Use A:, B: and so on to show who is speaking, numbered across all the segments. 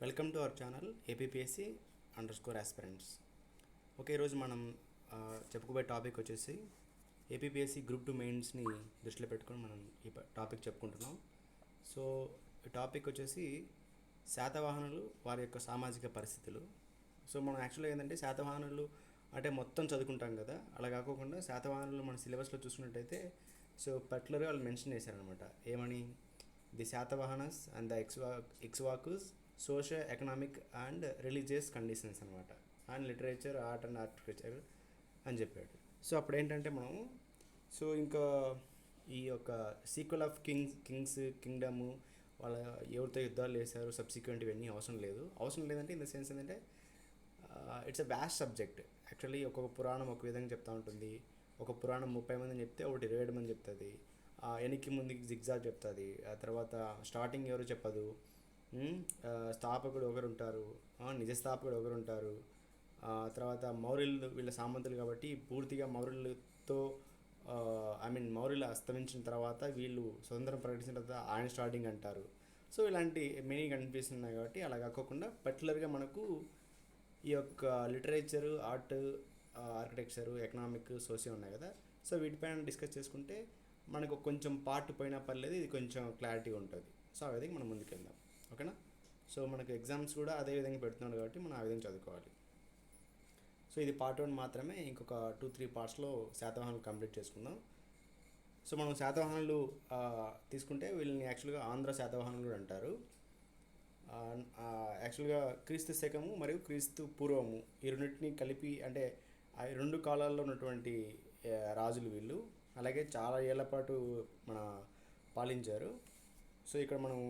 A: Welcome to our channel APPSC underscore aspirants okay ఈరోజు మనం చెప్పుకోబోయే టాపిక్ వచ్చేసి ఏపీపీఎస్సి గ్రూప్ టూ మెయిన్స్ని దృష్టిలో పెట్టుకొని మనం ఈ టాపిక్ చెప్పుకుంటున్నాం. సో ఈ టాపిక్ వచ్చేసి శాతవాహనులు వారి యొక్క సామాజిక పరిస్థితులు. సో మనం యాక్చువల్గా ఏంటంటే శాతవాహనులు అంటే మొత్తం చదువుకుంటాం కదా అలా కాకుండా శాతవాహనులు మన సిలబస్లో చూసుకున్నట్టయితే సో పర్టికులర్గా వాళ్ళు మెన్షన్ చేశారనమాట ఏమని? The Satavahanas and the ఎక్స్వా Ikshvakus social economic and religious conditions అనమాట and literature art and architecture అని చెప్పాడు. సో అప్పుడు ఏంటంటే మనం సో ఇంకా ఈ యొక్క sequel of kings kings kingdom వాళ్ళ ఎవరితో యుద్ధాలు చేశారు సబ్సిక్వెంట్ ఇవన్నీ అవసరం లేదు. అవసరం లేదంటే ఇన్ ద సెన్స్ ఏంటంటే it's a vast subject. Actually ఒక్కొక్క పురాణం ఒక విధంగా చెప్తా ఉంటుంది. ఒక పురాణం ముప్పై మందిని చెప్తే ఒకటి ఇరవై ఏడు మంది చెప్తుంది. వెనక్కి ముందుకి జిగ్జాగ్ చెప్తుంది. ఆ తర్వాత స్టార్టింగ్ ఎవరు చెప్పదు? Hmm? స్థాపకుడు ఒకరు ఉంటారు నిజ స్థాపకుడు ఒకరు ఉంటారు తర్వాత మౌర్యులు వీళ్ళ సామంతులు కాబట్టి పూర్తిగా మౌర్యులతో ఐ మీన్ మౌర్యులు అస్తమించిన తర్వాత వీళ్ళు స్వతంత్రం ప్రకటించిన తర్వాత ఆయన స్టార్టింగ్ అంటారు. సో ఇలాంటి మెనీ కనిపిస్తున్నాయి కాబట్టి అలా కాకుండా పర్టికులర్గా మనకు ఈ యొక్క literature art architecture economic social ఉన్నాయి కదా. సో వీటిపైన డిస్కస్ చేసుకుంటే మనకు కొంచెం పార్ట్ పోయినా పర్లేదు ఇది కొంచెం క్లారిటీ ఉంటుంది. సో ఆ విధంగా మనం ముందుకెళ్దాం. ఓకేనా? సో మనకు ఎగ్జామ్స్ కూడా అదే విధంగా పెడుతున్నాడు కాబట్టి మనం ఆ విధంగా చదువుకోవాలి. సో ఇది పార్ట్ వన్ మాత్రమే ఇంకొక టూ త్రీ పార్ట్స్లో శాతవాహనాలు కంప్లీట్ చేసుకుందాం. సో మనం శాతవాహనులు తీసుకుంటే వీళ్ళని యాక్చువల్గా ఆంధ్ర శాతవాహనులు కూడా అంటారు. యాక్చువల్గా క్రీస్తు శకము మరియు క్రీస్తు పూర్వము ఈ రెండింటిని కలిపి అంటే ఆ రెండు కాలాల్లో ఉన్నటువంటి రాజులు వీళ్ళు. అలాగే చాలా ఏళ్ళ పాటు మన పాలించారు. సో ఇక్కడ మనం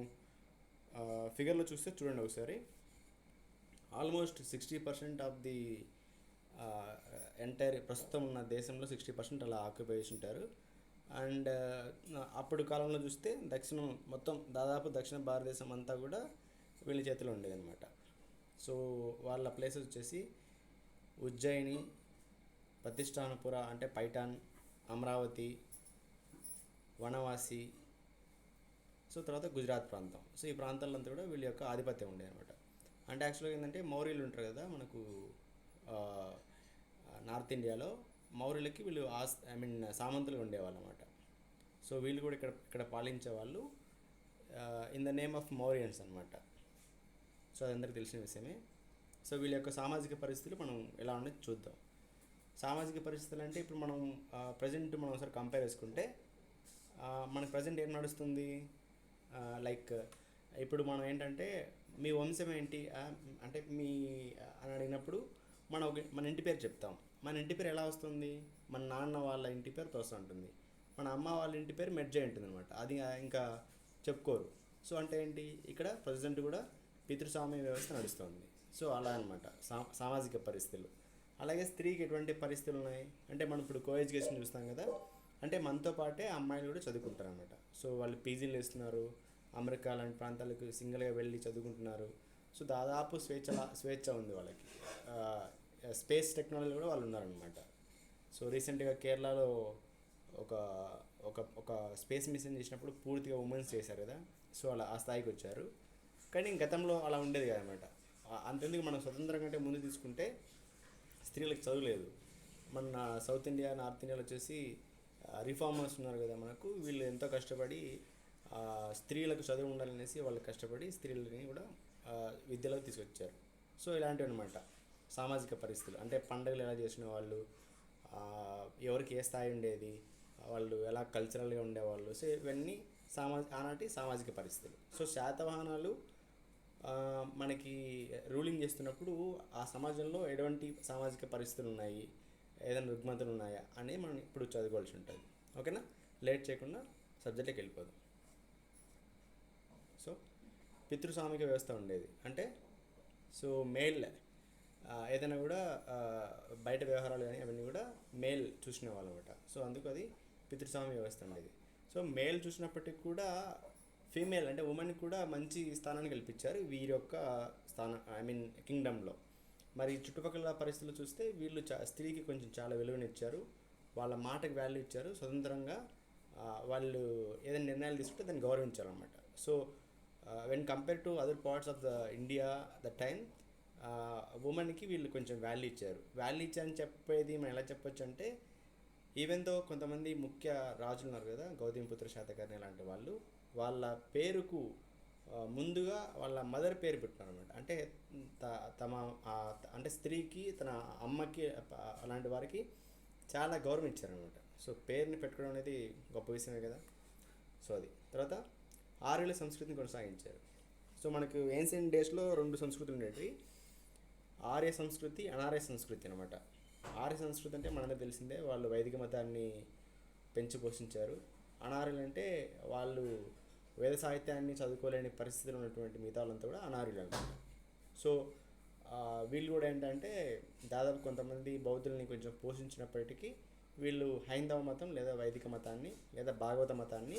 A: ఫిగర్లో చూస్తే చూడండి ఒకసారి. Almost sixty percent of the entire ప్రస్తుతం ఉన్న దేశంలో సిక్స్టీ పర్సెంట్ అలా ఆక్యుపై చేసి ఉంటారు. అండ్ అప్పుడు కాలంలో చూస్తే దక్షిణం మొత్తం దాదాపు దక్షిణ భారతదేశం అంతా కూడా వీళ్ళ చేతిలో ఉండేదన్నమాట సో వాళ్ళ ప్లేసెస్ వచ్చేసి ఉజ్జయిని ప్రతిష్టానపుర అంటే పైఠాన్ అమరావతి వనవాసి సో తర్వాత గుజరాత్ ప్రాంతం. సో ఈ ప్రాంతాలంతా అంతా కూడా వీళ్ళ యొక్క ఆధిపత్యం ఉండే అనమాట అంటే యాక్చువల్గా ఏంటంటే మౌర్యులు ఉంటారు కదా మనకు నార్త్ ఇండియాలో మౌర్యులకి వీళ్ళు ఆస్ ఐ మీన్ సామంతులుగా ఉండేవాళ్ళు అనమాట సో వీళ్ళు కూడా ఇక్కడ ఇక్కడ పాలించే వాళ్ళు in the name of Mauryans అనమాట సో అది అందరికీ తెలిసిన విషయమే. సో వీళ్ళ యొక్క సామాజిక పరిస్థితులు మనం ఎలా ఉండేది చూద్దాం. సామాజిక పరిస్థితులు అంటే ఇప్పుడు మనం ప్రజెంట్ మనం ఒకసారి కంపేర్ చేసుకుంటే మనకు ప్రజెంట్ ఏం నడుస్తుంది? లైక్ ఇప్పుడు మనం ఏంటంటే మీ వంశం ఏంటి? అంటే మీ అని అడిగినప్పుడు మనం ఒక మన ఇంటి పేరు చెప్తాం. మన ఇంటి పేరు ఎలా వస్తుంది? మన నాన్న వాళ్ళ ఇంటి పేరు తోస ఉంటుంది మన అమ్మ వాళ్ళ ఇంటి పేరు మెడ్జే ఉంటుంది అనమాట అది ఇంకా చెప్పుకోరు. సో అంటే ఏంటి? ఇక్కడ ప్రజెంట్ కూడా పితృస్వామ్య వ్యవస్థ నడుస్తుంది. సో అలా అనమాట సా సామాజిక పరిస్థితులు. అలాగే స్త్రీకి ఎటువంటి పరిస్థితులు ఉన్నాయి? అంటే మనం ఇప్పుడు కో ఎడ్యుకేషన్ చూస్తాం కదా. అంటే మనతో పాటే అమ్మాయిలు కూడా చదువుకుంటారు అనమాట సో వాళ్ళు పీజీలు వేస్తున్నారు. అమెరికా లాంటి ప్రాంతాలకు సింగిల్గా వెళ్ళి చదువుకుంటున్నారు. సో దాదాపు స్వేచ్ఛ స్వేచ్ఛ ఉంది వాళ్ళకి. స్పేస్ టెక్నాలజీ కూడా వాళ్ళు ఉన్నారనమాట సో రీసెంట్గా కేరళలో ఒక ఒక ఒక స్పేస్ మిషన్ చేసినప్పుడు పూర్తిగా ఉమెన్స్ చేశారు కదా. సో అలా ఆ స్థాయికి వచ్చారు. కానీ గతంలో అలా ఉండేది కదనమాట అంతెందుకు మనం స్వతంత్రం కంటే ముందు తీసుకుంటే స్త్రీలకు చదువులేదు మన సౌత్ ఇండియా నార్త్ ఇండియాలో వచ్చేసి రిఫార్మర్స్ ఉన్నారు కదా మనకు వీళ్ళు ఎంతో కష్టపడి స్త్రీలకు చదువు ఉండాలనేసి వాళ్ళు కష్టపడి స్త్రీలని కూడా విద్యలోకి తీసుకొచ్చారు. సో ఇలాంటివి అనమాట సామాజిక పరిస్థితులు. అంటే పండుగలు ఎలా చేసిన వాళ్ళు ఎవరికి ఏ స్థాయి ఉండేది వాళ్ళు ఎలా కల్చరల్గా ఉండేవాళ్ళు సో ఇవన్నీ సామాజ ఆనాటి సామాజిక పరిస్థితులు. సో శాతవాహనాలు మనకి రూలింగ్ చేస్తున్నప్పుడు ఆ సమాజంలో ఎటువంటి సామాజిక పరిస్థితులు ఉన్నాయి? ఏదైనా రుగ్మతలు ఉన్నాయా అనేది మనం ఇప్పుడు చదువుకోవాల్సి ఉంటుంది. ఓకేనా? లేట్ చేయకుండా సబ్జెక్ట్కి వెళ్ళిపోదాం. సో పితృస్వామిక వ్యవస్థ ఉండేది. అంటే సో మేల్ ఏదైనా కూడా బయట వ్యవహారాలు కానీ అవన్నీ కూడా మేల్ చూసిన వాళ్ళమాట. అనమాట సో అందుకు అది పితృస్వామి వ్యవస్థ ఉండేది. సో మేల్ చూసినప్పటికి కూడా ఫీమేల్ అంటే ఉమెన్ కూడా మంచి స్థానాన్ని కల్పించారు వీరి యొక్క స్థానం ఐ మీన్ కింగ్డమ్లో. మరి చుట్టుపక్కల పరిస్థితులు చూస్తే వీళ్ళు చా స్త్రీకి కొంచెం చాలా విలువనిచ్చారు. వాళ్ళ మాటకి వాల్యూ ఇచ్చారు. స్వతంత్రంగా వాళ్ళు ఏదైనా నిర్ణయాలు తీసుకుంటే దాన్ని గౌరవించారనమాట so when compare to other parts of the India the time ఉమెన్కి వీళ్ళు కొంచెం వాల్యూ ఇచ్చారు. వాల్యూ ఇచ్చారని చెప్పేది మనం ఎలా చెప్పొచ్చు అంటే ఈవెన్ దో కొంతమంది ముఖ్య రాజులు ఉన్నారు కదా గౌతమిపుత్ర శాతకర్ణి లాంటి వాళ్ళు వాళ్ళ పేరుకు ముందుగా వాళ్ళ మదర్ పేరు పెట్టారు అనమాట అంటే త- తమ అంటే స్త్రీకి తన అమ్మకి అలాంటి వారికి చాలా గౌరవం ఇచ్చారనమాట సో పేరుని పెట్టుకోవడం అనేది గొప్ప విషయమే కదా. సో అది. తర్వాత ఆర్యుల సంస్కృతిని కొనసాగించారు. సో మనకు ఏన్షియన్ డేస్లో రెండు సంస్కృతులు ఉండేవి ఆర్య సంస్కృతి అనార్య సంస్కృతి అనమాట ఆర్య సంస్కృతి అంటే మనందరూ తెలిసిందే వాళ్ళు వైదిక మతాన్ని పెంచి పోషించారు. అనార్యులు అంటే వాళ్ళు వేద సాహిత్యాన్ని చదువుకోలేని పరిస్థితులు ఉన్నటువంటి మిగతా వాళ్ళంతా కూడా అనార్యులు అనమాట సో వీళ్ళు కూడా ఏంటంటే దాదాపు కొంతమంది బౌద్ధుల్ని కొంచెం పోషించినప్పటికీ వీళ్ళు హైందవ మతం లేదా వైదిక మతాన్ని లేదా భాగవత మతాన్ని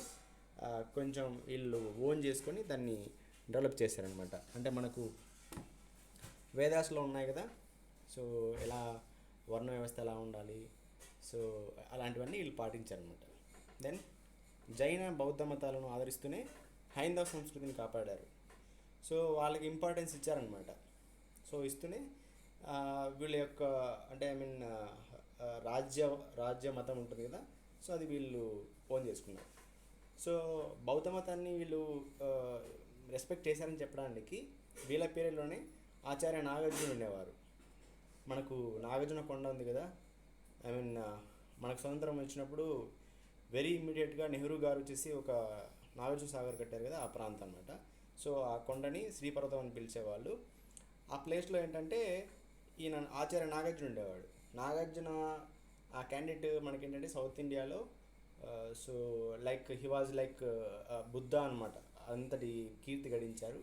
A: కొంచెం వీళ్ళు ఓన్ చేసుకొని దాన్ని డెవలప్ చేశారనమాట అంటే మనకు వేదాస్లో ఉన్నాయి కదా సో ఎలా వర్ణ వ్యవస్థ ఎలా ఉండాలి సో అలాంటివన్నీ వీళ్ళు పాటించారనమాట దెన్ జైన బౌద్ధ మతాలను ఆదరిస్తూనే హైందవ సంస్కృతిని కాపాడారు. సో వాళ్ళకి ఇంపార్టెన్స్ ఇచ్చారనమాట సో ఇస్తూనే వీళ్ళ యొక్క అంటే ఐ మీన్ రాజ్య రాజ్య మతం ఉంటుంది కదా సో అది వీళ్ళు ఓన్ చేసుకున్నారు. సో బౌద్ధ మతాన్ని వీళ్ళు రెస్పెక్ట్ చేశారని చెప్పడానికి వీళ్ళ పేరులోనే ఆచార్య నాగార్జున ఉండేవారు. మనకు నాగార్జున కొండ ఉంది కదా ఐ మీన్ మనకు స్వతంత్రం వచ్చినప్పుడు వెరీ ఇమ్మీడియట్గా నెహ్రూ గారు వచ్చేసి ఒక నాగార్జున సాగర్ కట్టారు కదా ఆ ప్రాంతం అనమాట సో ఆ కొండని శ్రీపర్వతం అని పిలిచేవాళ్ళు. ఆ ప్లేస్లో ఏంటంటే ఈయన ఆచార్య నాగార్జున ఉండేవాడు. నాగార్జున ఆ క్యాండిడేట్ మనకి ఏంటంటే సౌత్ ఇండియాలో so like he was like Buddha అనమాట అంతటి కీర్తి గడించారు.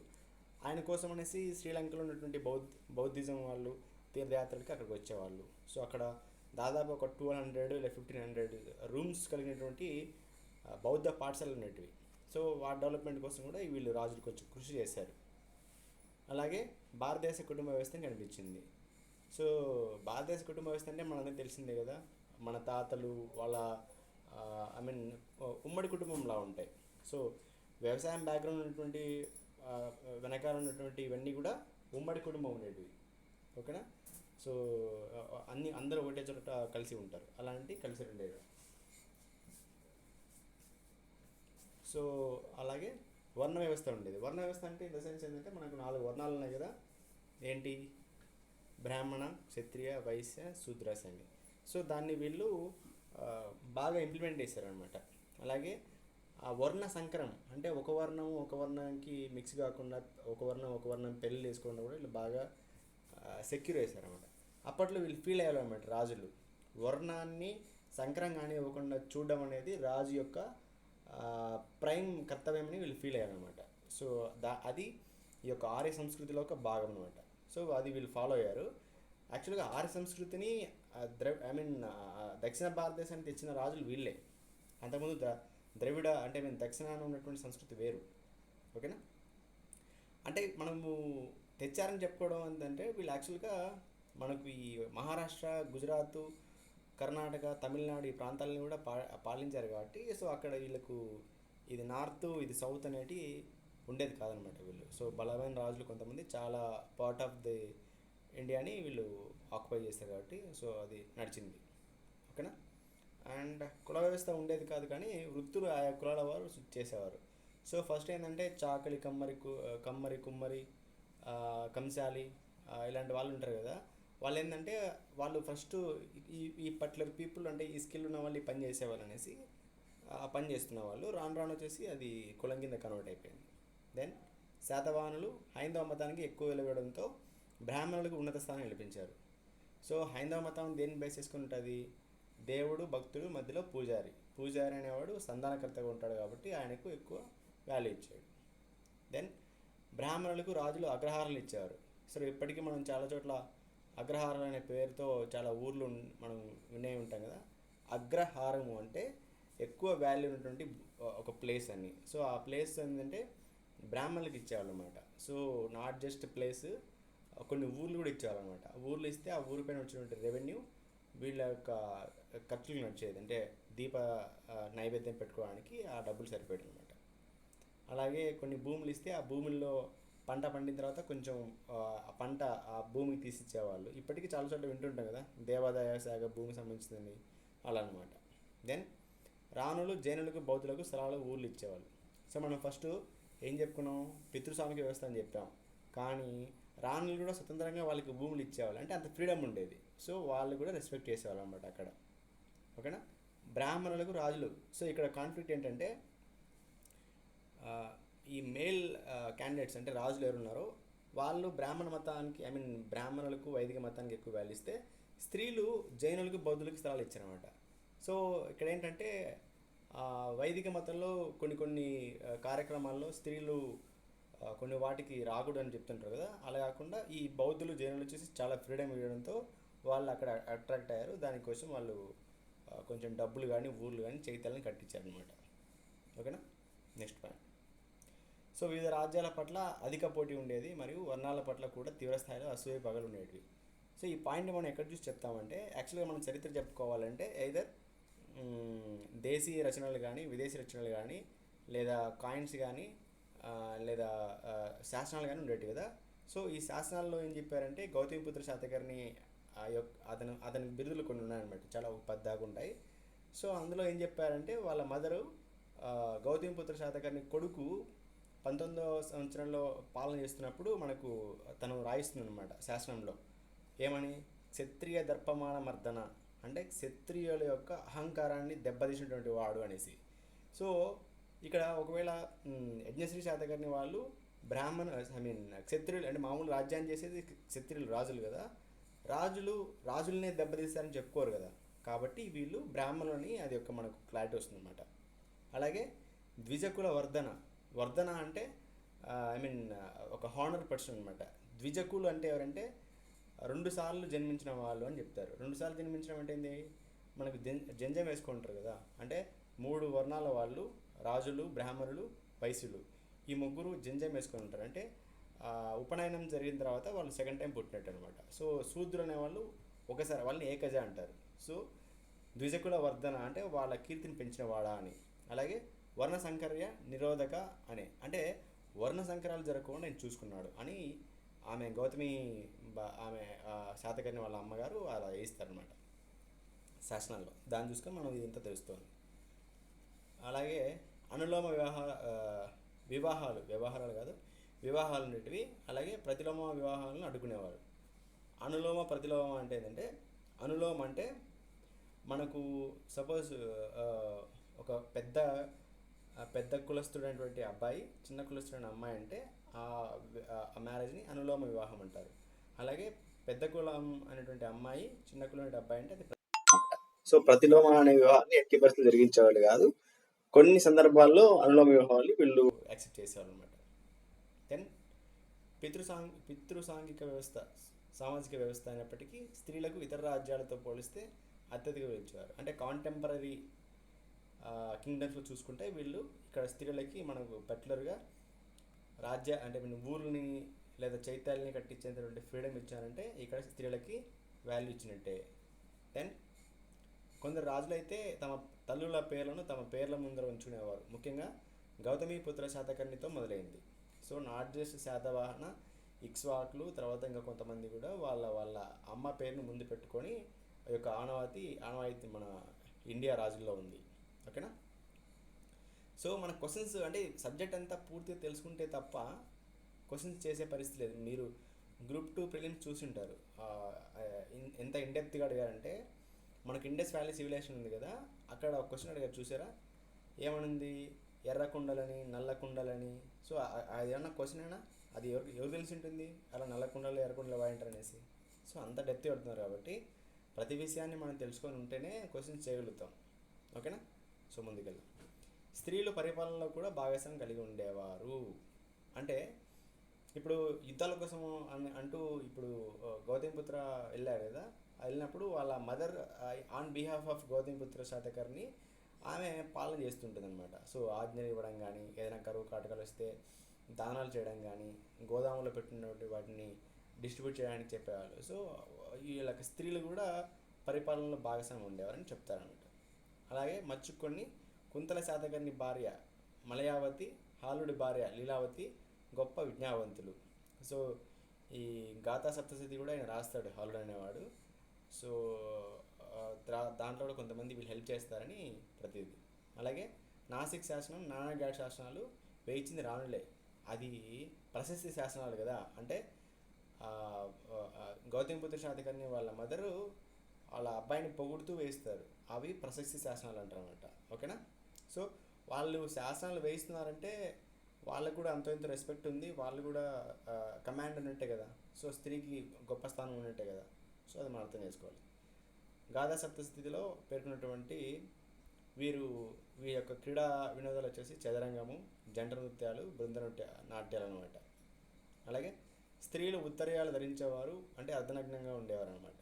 A: ఆయన కోసం అనేసి శ్రీలంకలో ఉన్నటువంటి బౌద్ధ బౌద్ధిజం వాళ్ళు తీర్థయాత్రలకి అక్కడికి వచ్చేవాళ్ళు. సో అక్కడ దాదాపు ఒక టూ హండ్రెడ్ లేదా ఫిఫ్టీన్ హండ్రెడ్ రూమ్స్ కలిగినటువంటి బౌద్ధ పాఠశాలలు ఉన్నటివి సో వాటి డెవలప్మెంట్ కోసం కూడా వీళ్ళు రాజులు కొంచెం కృషి చేశారు. అలాగే భారతదేశ కుటుంబ వ్యవస్థ కనిపించింది. సో భారతదేశ కుటుంబ వ్యవస్థ అంటే మనందరికీ తెలిసిందే కదా మన తాతలు వాళ్ళ ఐ మీన్ ఉమ్మడి కుటుంబంలా ఉంటాయి. సో వ్యవసాయం బ్యాక్గ్రౌండ్ ఉన్నటువంటి వెనకాల ఉన్నటువంటి ఇవన్నీ కూడా ఉమ్మడి కుటుంబం ఉండేటివి ఓకేనా? సో అన్ని అందరూ ఒకటే చోట కలిసి ఉంటారు. అలాంటి కలిసి ఉండేవి సో అలాగే వర్ణ వ్యవస్థ ఉండేది. వర్ణ వ్యవస్థ అంటే ఇన్ ద సెన్స్ ఏంటంటే మనకు నాలుగు వర్ణాలు ఉన్నాయి కదా. ఏంటి? బ్రాహ్మణ క్షత్రియ వైశ్య శూద్రస్ అని సో దాన్ని వీళ్ళు బాగా ఇంప్లిమెంట్ చేశారనమాట అలాగే ఆ వర్ణ సంకరం అంటే ఒక వర్ణం ఒక వర్ణంకి మిక్స్ కాకుండా ఒక వర్ణం ఒక వర్ణం పెళ్ళి చేసుకోకుండా కూడా వీళ్ళు బాగా సెక్యూర్ చేశారనమాట అప్పట్లో వీళ్ళు ఫీల్ అయ్యారు అనమాట రాజులు. వర్ణాన్ని సంకరం కానివ్వకుండా చూడడం అనేది రాజు యొక్క ప్రైమ్ కర్తవ్యమని వీళ్ళు ఫీల్ అయ్యారు అనమాట సో దా అది ఈ యొక్క ఆర్య సంస్కృతిలో ఒక భాగం అనమాట సో అది వీళ్ళు ఫాలో అయ్యారు. యాక్చువల్గా ఆర్య సంస్కృతిని ద్రవి ఐ మీన్ దక్షిణ భారతదేశానికి తెచ్చిన రాజులు వీళ్ళే. అంతకుముందు ద ద్రవిడ అంటే మేము దక్షిణాన ఉన్నటువంటి సంస్కృతి వేరు. ఓకేనా? అంటే మనము తెచ్చారని చెప్పుకోవడం ఏంటంటే వీళ్ళు యాక్చువల్గా మనకు ఈ మహారాష్ట్ర గుజరాత్ కర్ణాటక తమిళనాడు ఈ ప్రాంతాలను కూడా పా పాలించారు కాబట్టి సో అక్కడ వీళ్ళకు ఇది నార్త్ ఇది సౌత్ అనేటి ఉండేది కాదనమాట వీళ్ళు. సో బలమైన రాజులు కొంతమంది చాలా పార్ట్ ఆఫ్ ది ఇండియాని వీళ్ళు ఆక్యుపై చేస్తారు కాబట్టి సో అది నడిచింది. ఓకేనా? అండ్ కుల వ్యవస్థ ఉండేది కాదు కానీ వృత్తులు ఆయా కులాల వారు చేసేవారు. సో ఫస్ట్ ఏంటంటే చాకలి కమ్మరి కు- కమ్మరి కుమ్మరి కంసాలి ఇలాంటి వాళ్ళు ఉంటారు కదా వాళ్ళు ఏంటంటే వాళ్ళు ఫస్ట్ ఈ ఈ పర్టికులర్ పీపుల్ అంటే ఈ స్కిల్ ఉన్న వాళ్ళు పని చేసేవాళ్ళు అనేసి ఆ పని చేస్తున్న వాళ్ళు రాను రాను వచ్చేసి అది కులం కింద కన్వర్ట్ అయిపోయింది. దెన్ శాతవాహనులు హైందవ మతానికి ఎక్కువ వెలువడంతో బ్రాహ్మణులకు ఉన్నత స్థానం నిలిపించారు. సో హైందవ మతం దేన్ని బేస్ చేసుకుని ఉంటుంది? దేవుడు భక్తుడు మధ్యలో పూజారి. పూజారి అనేవాడు సంధానకర్తగా ఉంటాడు కాబట్టి ఆయనకు ఎక్కువ వాల్యూ ఇచ్చాడు. దెన్ బ్రాహ్మణులకు రాజులు అగ్రహారాలు ఇచ్చారు సో ఇప్పటికీ మనం చాలా చోట్ల అగ్రహారం అనే పేరుతో చాలా ఊర్లు మనం వినే ఉంటాం కదా. అగ్రహారము అంటే ఎక్కువ వాల్యూ ఉన్నటువంటి ఒక ప్లేస్ అని. సో ఆ ప్లేస్ ఏంటంటే బ్రాహ్మణులకు ఇచ్చేవాళ్ళు అనమాట సో నాట్ జస్ట్ ప్లేస్ కొన్ని ఊర్లు కూడా ఇచ్చేవాళ్ళు అనమాట ఊర్లు ఇస్తే ఆ ఊరి పైన వచ్చినటువంటి రెవెన్యూ వీళ్ళ యొక్క ఖర్చులు నడిచేది. అంటే దీప నైవేద్యం పెట్టుకోవడానికి ఆ డబ్బులు సరిపోయాడు అనమాట అలాగే కొన్ని భూములు ఇస్తే ఆ భూముల్లో పంట పండిన తర్వాత కొంచెం ఆ, ఆ పంట ఆ భూమికి తీసిచ్చేవాళ్ళు. ఇప్పటికీ చాలా చోట్ల వింటుంటాం కదా దేవాదాయ శాఖ భూమికి సంబంధించిందని అలా అనమాట దెన్ రాణులు జైనులకు బౌద్ధులకు స్థలాలు ఊర్లు ఇచ్చేవాళ్ళు. సో మనం ఫస్ట్ ఏం చెప్పుకున్నాం? పితృస్వామికి వ్యవస్థ అని చెప్పాం. కానీ రాణులు కూడా స్వతంత్రంగా వాళ్ళకి భూములు ఇచ్చేవాళ్ళు. అంటే అంత ఫ్రీడమ్ ఉండేది. సో వాళ్ళు కూడా రెస్పెక్ట్ చేసేవాళ్ళు అనమాట అక్కడ. ఓకేనా బ్రాహ్మణులకు రాజులు. సో ఇక్కడ కాన్ఫ్లిక్ట్ ఏంటంటే ఈ మేల్ క్యాండిడేట్స్ అంటే రాజులు ఎవరు ఉన్నారో వాళ్ళు బ్రాహ్మణ మతానికి ఐ మీన్ బ్రాహ్మణులకు వైదిక మతానికి ఎక్కువ వాల్యూ ఇస్తే స్త్రీలు జైనులకు బౌద్ధులకు స్థలాలు ఇచ్చారన్నమాట. సో ఇక్కడ ఏంటంటే వైదిక మతంలో కొన్ని కొన్ని కార్యక్రమాల్లో స్త్రీలు కొన్ని వాటికి రాకూడదు అని చెప్తుంటారు కదా. అలా కాకుండా ఈ బౌద్ధులు జైనులు వచ్చేసి చాలా ఫ్రీడమ్ ఇవ్వడంతో వాళ్ళు అక్కడ అట్రాక్ట్ అయ్యారు. దానికోసం వాళ్ళు కొంచెం డబ్బులు కానీ ఊర్లు కానీ చైతన్యం కట్టించారనమాట ఓకేనా నెక్స్ట్ పాయింట్ సో వివిధ రాజ్యాల పట్ల అధిక పోటీ ఉండేది మరియు వర్ణాల పట్ల కూడా తీవ్ర స్థాయిలో అసూయ పగలు ఉండేవి సో ఈ పాయింట్ మనం ఎక్కడ చూసి చెప్తామంటే యాక్చువల్గా మనం చరిత్ర చెప్పుకోవాలంటే ఎయిదర్ దేశీయ రచనలు కానీ విదేశీ రచనలు కానీ లేదా కాయిన్స్ కానీ లేదా శాసనాలు కానీ ఉండేవి కదా. సో ఈ శాసనాల్లో ఏం చెప్పారంటే గౌతమిపుత్ర శాతకర్ణి ఆ యొక్క అతను అతని బిరుదులు కొన్ని ఉన్నాయన్నమాట చాలా పెద్దగా ఉంటాయి. సో అందులో ఏం చెప్పారంటే వాళ్ళ మదరు గౌతమిపుత్ర శాతకర్ణి కొడుకు పంతొమ్మిదవ సంవత్సరంలో పాలన చేస్తున్నప్పుడు మనకు తను రాయిస్తుంది అనమాట శాసనంలో. ఏమని? క్షత్రియ దర్పమాన మర్దన. అంటే క్షత్రియుల యొక్క అహంకారాన్ని దెబ్బతీసినటువంటి వాడు అనేసి. సో ఇక్కడ ఒకవేళ యజ్ఞశ్రీ శాతకర్ణి వాళ్ళు బ్రాహ్మణ ఐ మీన్ క్షత్రియులు అంటే మామూలు రాజ్యాన్ని చేసేది క్షత్రియులు రాజులు కదా. రాజులు రాజులనే దెబ్బతీస్తారని చెప్పుకోరు కదా. కాబట్టి వీళ్ళు బ్రాహ్మణులని అది ఒక మనకు క్లారిటీ వస్తుందన్నమాట. అలాగే ద్విజకుల వర్ధన. వర్ధన అంటే ఐ మీన్ ఒక హానర్ పర్సన్ అనమాట ద్విజకులు అంటే ఎవరంటే రెండు సార్లు జన్మించిన వాళ్ళు అని చెప్తారు. రెండు సార్లు జన్మించడం అంటే ఏంది? మనకు జంజం వేసుకుంటారు కదా. అంటే మూడు వర్ణాల వాళ్ళు రాజులు బ్రాహ్మణులు వైశ్యులు. ఈ ముగ్గురు జంజం వేసుకొని ఉంటారు. అంటే ఉపనయనం జరిగిన తర్వాత వాళ్ళు సెకండ్ టైం పుట్టినట్టు అనమాట సో శూద్రులు అనేవాళ్ళు ఒకసారి వాళ్ళని ఏకజ అంటారు. సో ద్విజకుల వర్ధన అంటే వాళ్ళ కీర్తిని పెంచిన వాడా అని. అలాగే వర్ణ సంకర్య నిరోధక అనే. అంటే వర్ణ సంకరాలు జరగకుండా నేను చూసుకున్నాడు అని ఆమె గౌతమి ఆమె శాతకర్ణి వాళ్ళ అమ్మగారు అలా వేయిస్తారనమాట శాసనాల్లో. దాన్ని చూసుకొని మనం ఇదంతా తెలుస్తుంది. అలాగే అనులోమ వివాహ వివాహాలు వ్యవహారాలు కాదు వివాహాలు ఉండేటివి. అలాగే ప్రతిలోమ వివాహాలను అడ్డుకునేవారు అనులోమ ప్రతిలోమ అంటే ఏంటంటే అనులోమ అంటే మనకు సపోజ్ ఒక పెద్ద పెద్ద కులస్తుడైనటువంటి అబ్బాయి చిన్న కులస్తుడైన అమ్మాయి అంటే ఆ మ్యారేజ్ని అనులోమ వివాహం అంటారు. అలాగే పెద్ద కులం అనేటువంటి అమ్మాయి చిన్న కులం అబ్బాయి అంటే అది సో ప్రతిలోమ అనే వివాహాన్ని ఎట్టి పరిస్థితులు జరిగించేవాళ్ళు కాదు. కొన్ని సందర్భాల్లో అనులోమ వివాహాలు వీళ్ళు యాక్సెప్ట్ చేసేవాళ్ళు అనమాట దెన్ పితృసాంగ్ పితృసాంఘిక వ్యవస్థ సామాజిక వ్యవస్థ అయినప్పటికీ స్త్రీలకు ఇతర రాజ్యాలతో పోలిస్తే అత్యధిక విలువించేవారు అంటే కాంటెంపరీ కింగ్డమ్స్లో చూసుకుంటే వీళ్ళు ఇక్కడ స్త్రీలకి మనకు పర్టికులర్గా రాజ్య అంటే మన ఊర్ని లేదా చైత్యాలని కట్టించేటువంటి ఫ్రీడమ్ ఇచ్చారంటే ఇక్కడ స్త్రీలకి వాల్యూ ఇచ్చినట్టే. దెన్ కొందరు రాజులైతే తమ తల్లుల పేర్లను తమ పేర్ల ముందర ఉంచుకునేవారు. ముఖ్యంగా గౌతమిపుత్ర శాతకర్ణితో మొదలైంది. సో నాట్ జస్ట్ శాతవాహన ఇక్స్వాట్లు తర్వాత ఇంకా కొంతమంది కూడా వాళ్ళ వాళ్ళ అమ్మ పేరును ముందు పెట్టుకొని ఆ యొక్క ఆనవాతి ఆనవాయితీ మన ఇండియా రాజుల్లో ఉంది. ఓకేనా? సో మన క్వశ్చన్స్ అంటే సబ్జెక్ట్ అంతా పూర్తిగా తెలుసుకుంటే తప్ప క్వశ్చన్స్ చేసే పరిస్థితి లేదు. మీరు గ్రూప్ టూ ప్రిలిమ్స్ చూసింటారు. ఉంటారు ఎంత ఇండెప్త్గా అడిగారంటే మనకి ఇండస్ వ్యాలీ సివిలైజేషన్ ఉంది కదా అక్కడ ఒక క్వశ్చన్ అడిగారు. చూసారా? ఏమనుంది? ఎర్ర కుండలని నల్ల కుండలని. సో అది ఏమన్నా క్వశ్చన్ అయినా అది ఎవరికి ఎవరు తెలిసి ఉంటుంది అలా నల్ల కుండలు ఎర్ర కుండలు వాయింటారు అనేసి. సో అంత డెప్త్ పెడుతున్నారు కాబట్టి ప్రతి విషయాన్ని మనం తెలుసుకొని ఉంటేనే క్వశ్చన్స్ చేయగలుగుతాం. ఓకేనా? సో ముందుకెళ్ళి స్త్రీలు పరిపాలనలో కూడా భాగస్వామ్యం కలిగి ఉండేవారు. అంటే ఇప్పుడు యుద్ధాల కోసం అని అంటూ ఇప్పుడు గౌతమిపుత్ర వెళ్ళారు కదా? వెళ్ళినప్పుడు వాళ్ళ mother on behalf of Gautamiputra Satakarni ఆమె పాలన చేస్తుంటుంది అనమాట సో ఆజ్ఞలు ఇవ్వడం కానీ ఏదైనా కరువు కాటకాలు వస్తే దానాలు చేయడం కానీ గోదాములో పెట్టినటువంటి వాటిని డిస్ట్రిబ్యూట్ చేయడానికి చెప్పేవాళ్ళు. సో వీళ్ళకి స్త్రీలు కూడా పరిపాలనలో భాగస్వామ్యం ఉండేవారని చెప్తారనమాట అలాగే మచ్చుకొని కుంతల శాతకర్ణి భార్య మలయావతి హాలుడి భార్య లీలావతి గొప్ప విజ్ఞావంతులు. సో ఈ గాథా సప్తశతి కూడా ఆయన రాస్తాడు హాలుడు అనేవాడు. సో దాంట్లో కూడా కొంతమంది వీళ్ళు హెల్ప్ చేస్తారని ప్రతిదీ. అలాగే నాసిక్ శాసనం నానాఘాట్ శాసనాలు వేయించింది రాణులే అది ప్రశస్తి శాసనాలు కదా. అంటే ఆ, బుద్ధ గౌతమిపుత్ర శాతకర్ణి వాళ్ళ మదరు వాళ్ళ అబ్బాయిని పొగుడుతూ వేస్తారు అవి ప్రశస్తి శాసనాలు అంటారు అనమాట ఓకేనా? సో వాళ్ళు శాసనాలు వేయిస్తున్నారంటే వాళ్ళకు కూడా అంత ఇంత రెస్పెక్ట్ ఉంది. వాళ్ళు కూడా కమాండ్ ఉన్నట్టే కదా. సో స్త్రీకి గొప్ప స్థానం ఉన్నట్టే కదా. సో అది మనం అర్థం చేసుకోవాలి. గాథా సప్తస్థితిలో పేర్కొన్నటువంటి వీరు వీరి యొక్క క్రీడా వినోదాలు వచ్చేసి చదరంగము జంట నృత్యాలు బృంద నృత్య నాట్యాలు అనమాట అలాగే స్త్రీలు ఉత్తరీయాలు ధరించేవారు అంటే అర్ధనగ్నంగా ఉండేవారు అనమాట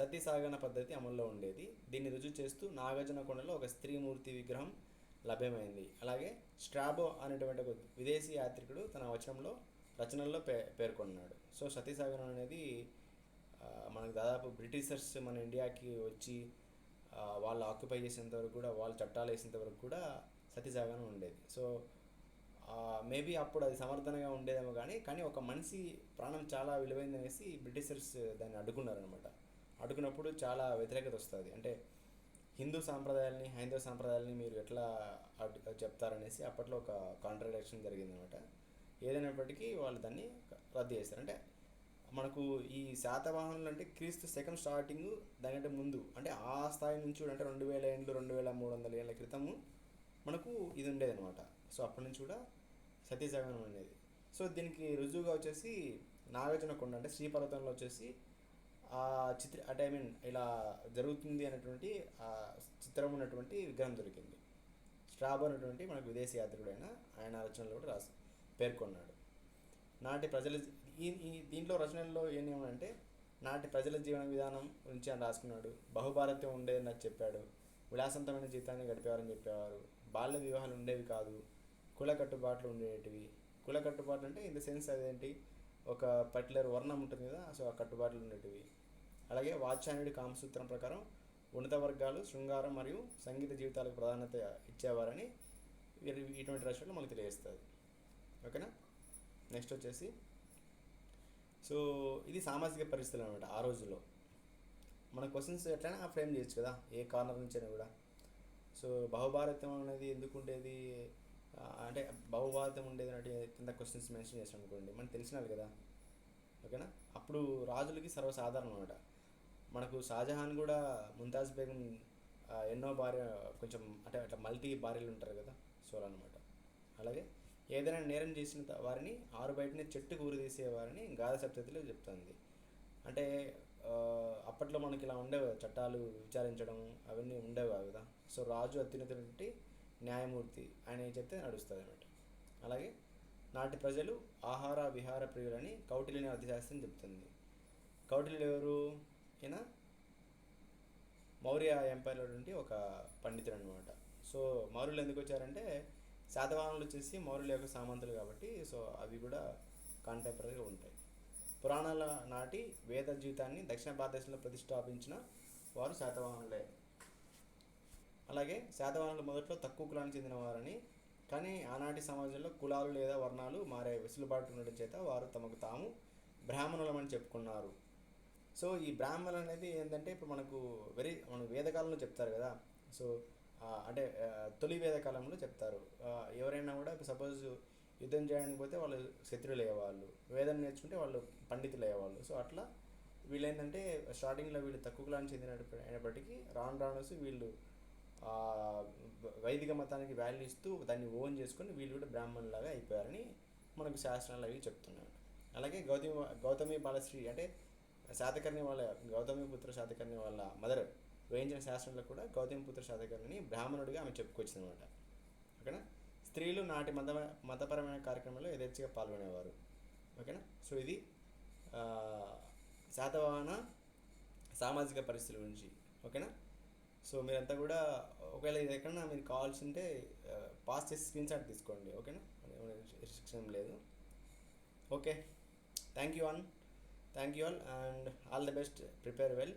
A: సతీసాగన పద్ధతి అమల్లో ఉండేది. దీన్ని రుజువు చేస్తూ నాగార్జున కొండలో ఒక స్త్రీమూర్తి విగ్రహం లభ్యమైంది. అలాగే స్ట్రాబో అనేటువంటి ఒక విదేశీ యాత్రికుడు తన వచనంలో రచనల్లో పే పేర్కొన్నాడు. సో సతీసాగరం అనేది మనకు దాదాపు బ్రిటిషర్స్ మన ఇండియాకి వచ్చి వాళ్ళు ఆక్యుపై చేసేంత వరకు కూడా వాళ్ళు చట్టాలు వేసేంత వరకు కూడా సతీసాగరం ఉండేది. సో మేబీ అప్పుడు అది సమర్థనగా ఉండేదేమో కానీ కానీ ఒక మనిషి ప్రాణం చాలా విలువైంది అనేసి బ్రిటిషర్స్ దాన్ని అడ్డుకున్నారనమాట అడుగునప్పుడు చాలా వ్యతిరేకత వస్తుంది. అంటే హిందూ సాంప్రదాయాల్ని హైందవ సాంప్రదాయాల్ని మీరు ఎట్లా అడ్డు చెప్తారనేసి అప్పట్లో ఒక కాంట్రడక్షన్ జరిగిందనమాట. ఏదైనప్పటికీ వాళ్ళు దాన్ని రద్దు చేశారు. అంటే మనకు ఈ శాతవాహనులు అంటే క్రీస్తు సెకండ్ స్టార్టింగ్ దానికంటే ముందు. అంటే ఆ స్థాయి నుంచి కూడా అంటే రెండు వేల ఏళ్ళు రెండు వేల మూడు వందల ఏళ్ళ క్రితము మనకు ఇది ఉండేది అనమాట సో అప్పటి నుంచి కూడా సతీసాగరం అనేది. సో దీనికి రుజువుగా వచ్చేసి నాగార్జున కొండ అంటే శ్రీపర్వతంలో వచ్చేసి ఆ చిత్ర అంటే ఐ మీన్ ఇలా జరుగుతుంది అనేటువంటి ఆ చిత్రం ఉన్నటువంటి విగ్రహం దొరికింది. స్ట్రాబో అనేటువంటి మనకు విదేశీ యాత్రికుడైన ఆయన రచనలు కూడా రాసి పేర్కొన్నాడు. నాటి ప్రజల ఈ దీంట్లో రచనల్లో ఏమేమంటే నాటి ప్రజల జీవన విధానం గురించి ఆయన రాసుకున్నాడు. బహుభారత్యం ఉండేది నాకు చెప్పాడు. విలాసవంతమైన జీవితాన్ని గడిపేవారని చెప్పేవారు. బాల్య వివాహాలు ఉండేవి కాదు. కుల కట్టుబాట్లు ఉండేటివి. కుల కట్టుబాట్లు అంటే ఇన్ ద సెన్స్ అదేంటి? ఒక పర్టికులర్ వర్ణం ఉంటుంది కదా సో ఆ కట్టుబాట్లు ఉండేటివి. అలాగే వాత్సాయనుడి కామసూత్రం ప్రకారం ఉన్నత వర్గాలు శృంగారం మరియు సంగీత జీవితాలకు ప్రాధాన్యత ఇచ్చేవారని వీరి ఇటువంటి రచనలు మనకు తెలియజేస్తుంది ఓకేనా? నెక్స్ట్ వచ్చేసి సో ఇది సామాజిక పరిస్థితులు అనమాట ఆ రోజుల్లో. మన క్వశ్చన్స్ ఎట్లయినా ఫ్రేమ్ చేయొచ్చు కదా ఏ కార్నర్ నుంచైనా కూడా. సో బహుభారతం అనేది ఎందుకు ఉండేది? అంటే బహుభారతం ఉండేది అంటే కింద క్వశ్చన్స్ మెన్షన్ చేసాం అనుకోండి మనకు తెలిసినవి కదా. ఓకేనా? అప్పుడు రాజులకి సర్వసాధారణం అనమాట మనకు షాజహాన్ కూడా ముంతాజ్ బేగం ఎన్నో భార్య కొంచెం అంటే అట్లా మల్టీ భార్యలు ఉంటారు కదా సో అలా అనమాట అలాగే ఏదైనా నేరం చేసిన వారిని ఆరు బయటనే చెట్టుకు ఊరి గాధ గాథ సప్తతిలో చెప్తుంది. అంటే అప్పట్లో మనకి ఇలా ఉండేవి చట్టాలు విచారించడం అవన్నీ ఉండేవి కదా. సో రాజు అత్యున్నతటువంటి న్యాయమూర్తి ఆయన చెప్తే నడుస్తుంది అనమాట అలాగే నాటి ప్రజలు ఆహార విహార ప్రియులని కౌటిల్యని అర్థశాస్త్రం చెప్తుంది. కౌటిల్యులు ఎవరు? ఈయన మౌర్య ఎంపైర్లో నుండి ఒక పండితుడు అనమాట సో మౌర్యులు ఎందుకు వచ్చారంటే శాతవాహనులు వచ్చేసి మౌర్యుల యొక్క సామంతులు కాబట్టి సో అవి కూడా కాంటెంపరీగా ఉంటాయి. పురాణాల నాటి వేద జీవితాన్ని దక్షిణ భారతదేశంలో ప్రతిష్టాపించిన వారు శాతవాహనులే. అలాగే శాతవాహనులు మొదట్లో తక్కువ కులానికి చెందిన వారని కానీ ఆనాటి సమాజంలో కులాలు లేదా వర్ణాలు మారే వెసులుబాటు ఉండడం చేత వారు తమకు తాము బ్రాహ్మణులమని చెప్పుకున్నారు. సో ఈ బ్రాహ్మణులు అనేది ఏంటంటే ఇప్పుడు మనకు వెరీ మన వేదకాలంలో చెప్తారు కదా. సో అంటే తొలి వేదకాలంలో చెప్తారు. ఎవరైనా కూడా ఇప్పుడు సపోజ్ యుద్ధం చేయడానికి పోతే వాళ్ళు శత్రువులు అయ్యేవాళ్ళు. వేదం నేర్చుకుంటే వాళ్ళు పండితులు అయ్యేవాళ్ళు. సో అట్లా వీళ్ళు ఏంటంటే స్టార్టింగ్లో వీళ్ళు తక్కువ కులానికి చెందిన అయినప్పటికీ రాను రాను వీళ్ళు వైదిక మతానికి వాల్యూ ఇస్తూ దాన్ని ఓన్ చేసుకొని వీళ్ళు కూడా బ్రాహ్మణులాగా అయిపోయారని మనకు శాస్త్రాలు అవి చెప్తున్నాడు అలాగే గౌతమి గౌతమి బాలశ్రీ అంటే శాతకర్ణి వాళ్ళ గౌతమి పుత్ర శాతకర్ణి వాళ్ళ మదర్ వేయించిన శాస్త్రంలో కూడా గౌతమి పుత్ర శాతకర్ణిని బ్రాహ్మణుడిగా ఆమె చెప్పుకొచ్చింది అనమాట ఓకేనా? స్త్రీలు నాటి మత మతపరమైన కార్యక్రమంలో యథేచ్ఛగా పాల్గొనేవారు. ఓకేనా? సో ఇది శాతవాహన సామాజిక పరిస్థితుల గురించి. ఓకేనా? సో మీరంతా కూడా ఒకవేళ ఇది ఎక్కడన్నా మీరు కావాల్సి ఉంటే పాస్ చేసి స్క్రీన్ షాట్ తీసుకోండి. ఓకేనా? రిస్ట్రిక్షన్ లేదు. Okay. Thank you one thank you all and all the best prepare well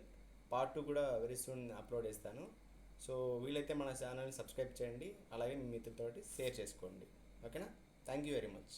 A: part two కూడా వెరీ సూన్ అప్లోడ్ చేస్తాను. సో వీలైతే మన ఛానల్ని సబ్స్క్రైబ్ చేయండి. అలాగే మీ మిత్రులతోటి షేర్ చేసుకోండి. ఓకేనా థ్యాంక్ యూ వెరీ మచ్